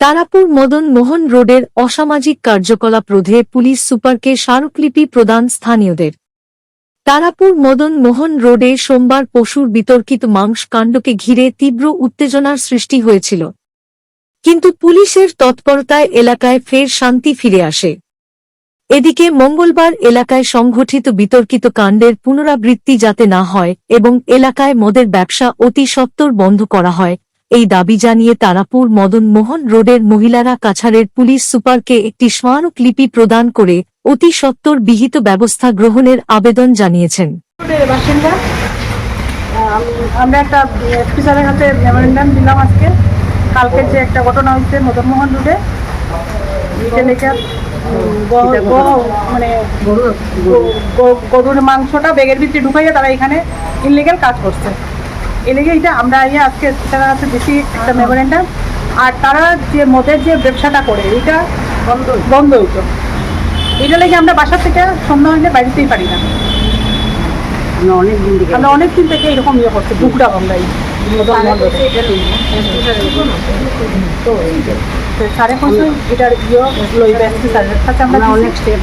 তারাপুর মদন মোহন রোডের অসামাজিক কার্যকলাপ রোধে পুলিশ সুপারকে স্মারকলিপি প্রদান স্থানীয়দের। তারাপুর মদন মোহন রোডে সোমবার পশুর বিতর্কিত মাংস কাণ্ডকে ঘিরে তীব্র উত্তেজনার সৃষ্টি হয়েছিল। কিন্তু পুলিশের তৎপরতায় এলাকায় ফের শান্তি ফিরে আসে। এদিকে মঙ্গলবার এলাকায় সংঘটিত বিতর্কিত কাণ্ডের পুনরাবৃত্তি যাতে না হয় এবং এলাকায় মদের ব্যবসা অতি সত্বর বন্ধ করা হয় এই দাবি জানিয়ে তারাপুর মদন মোহন রোডের মহিলারা কাছাড়ের পুলিশ সুপারকে একটি স্মারকলিপি প্রদান করে অতি সত্বর বিহিত ব্যবস্থা গ্রহণের আবেদন জানিয়েছেন। আমরা একটা স্যারের হাতে মেমোরেন্ডাম দিলাম আজকে। কালকে যে একটা ঘটনা হয়েছে মদনমোহন রোডে মানে গরুর মাংসটা ব্যাগের ভিতরে ঢুকাইয়া তারা এখানে ইনলিগেল কাজ করছে। এলেগে এটা আমরা ইয়ে আজকে এসপি আছে বেশি একটা মেমোরেন্ডাম আর তারা যে মদের যে ব্যবসাটা করে এটা বন্ধ বন্ধ হইতো। এটা লেগে আমরা বাসা থেকে সন্ধ্যা হইলে বাড়িতেই পারি না। অনেক দিন থেকে আমরা অনেক দিন থেকে এরকম ইয়ে করছি বুকডা আমরা এই সাড়ে পাঁচশো এটার ইয়ে লইবে আমরা আমরা অনেক স্টেপ